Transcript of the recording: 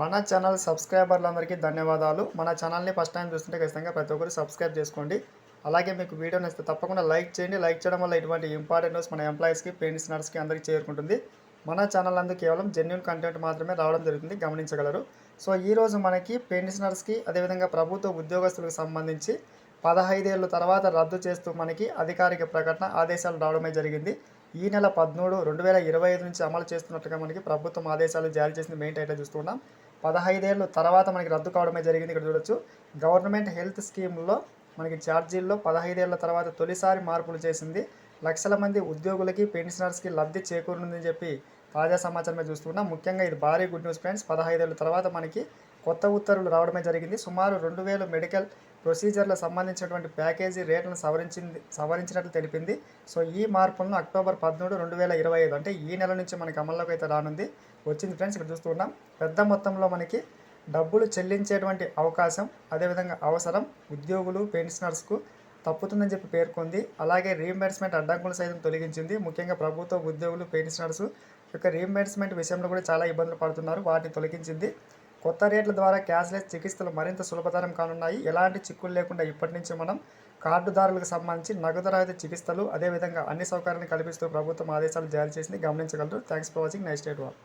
మన ఛానల్ సబ్స్క్రైబర్లందరికీ ధన్యవాదాలు. మన ఛానల్ని ఫస్ట్ టైం చూస్తుంటే ఖచ్చితంగా ప్రతి ఒక్కరు సబ్స్క్రైబ్ చేసుకోండి. అలాగే మీకు వీడియో నచ్చితే తప్పకుండా లైక్ చేయండి. లైక్ చేయడం వల్ల ఇటువంటి ఇంపార్టెంట్ న్యూస్ మన ఎంప్లాయీస్కి పెయింట్స్ నర్స్కి అందరికీ చేరుకుంటుంది. మన ఛానల్ అందు కేవలం జెన్యున్ కంటెంట్ మాత్రమే రావడం జరుగుతుంది. గమనించగలరు. సో ఈ రోజు మనకి పెయింట్స్ నర్స్కి అదేవిధంగా ప్రభుత్వ ఉద్యోగస్తులకు సంబంధించి పదహైదేళ్ళ తర్వాత రద్దు చేస్తూ మనకి అధికారిక ప్రకటన ఆదేశాలు రావడమే జరిగింది. ఈ నెల పదమూడు రెండు వేల ఇరవై ఐదు నుంచి అమలు చేస్తున్నట్టుగా మనకి ప్రభుత్వం ఆదేశాలు జారీ చేసింది. మెయిన్ టైటిల్ చూస్తున్నాం పదహైదేళ్ళు తర్వాత మనకి రద్దు కావడమే జరిగింది. ఇక్కడ చూడొచ్చు. గవర్నమెంట్ హెల్త్ స్కీమ్లో మనకి ఛార్జీల్లో పదహైదేళ్ళ తర్వాత తొలిసారి మార్పులు చేసింది. లక్షల మంది ఉద్యోగులకి పెన్షనర్స్కి లబ్ధి చేకూరుందని చెప్పి తాజా సమాచారమే చూస్తున్నాం. ముఖ్యంగా ఇది భారీ గుడ్ న్యూస్ ఫ్రెండ్స్. పదహైదేళ్ళ తర్వాత మనకి కొత్త ఉత్తర్వులు రావడమే జరిగింది. సుమారు రెండు వేలు మెడికల్ ప్రొసీజర్లకు సంబంధించినటువంటి ప్యాకేజీ రేట్లను సవరించింది సవరించినట్లు తెలిపింది. సో ఈ మార్పులను అక్టోబర్ పదమూడు రెండు వేల ఇరవై ఐదు అంటే ఈ నెల నుంచి మనకి అమల్లోకి అయితే రానుంది. వచ్చింది ఫ్రెండ్స్ ఇక్కడ చూస్తున్నాం పెద్ద మొత్తంలో మనకి డబ్బులు చెల్లించేటువంటి అవకాశం అదేవిధంగా అవసరం ఉద్యోగులు పెన్షనర్స్కు తప్పుతుందని చెప్పి పేర్కొంది. అలాగే రీఎంబర్స్మెంట్ అడ్డంకులు సైతం తొలగించింది. ముఖ్యంగా ప్రభుత్వ ఉద్యోగులు పెన్షనర్స్ యొక్క రీఎంబర్స్మెంట్ విషయంలో కూడా చాలా ఇబ్బందులు పడుతున్నారు. వాటిని తొలగించింది. కొత్త రేట్ల ద్వారా క్యాష్లెస్ చికిత్సలు మరింత సులభతరం కానున్నాయి. ఎలాంటి చిక్కులు లేకుండా ఇప్పటి నుంచి మనం కార్డుదారులకు సంబంధించి నగదు రహిత చికిత్సలు అదేవిధంగా అన్ని సౌకర్యాలను కల్పిస్తూ ప్రభుత్వం ఆదేశాలు జారీ చేసింది. గమనించగలరు. Thanks for watching. Next date wall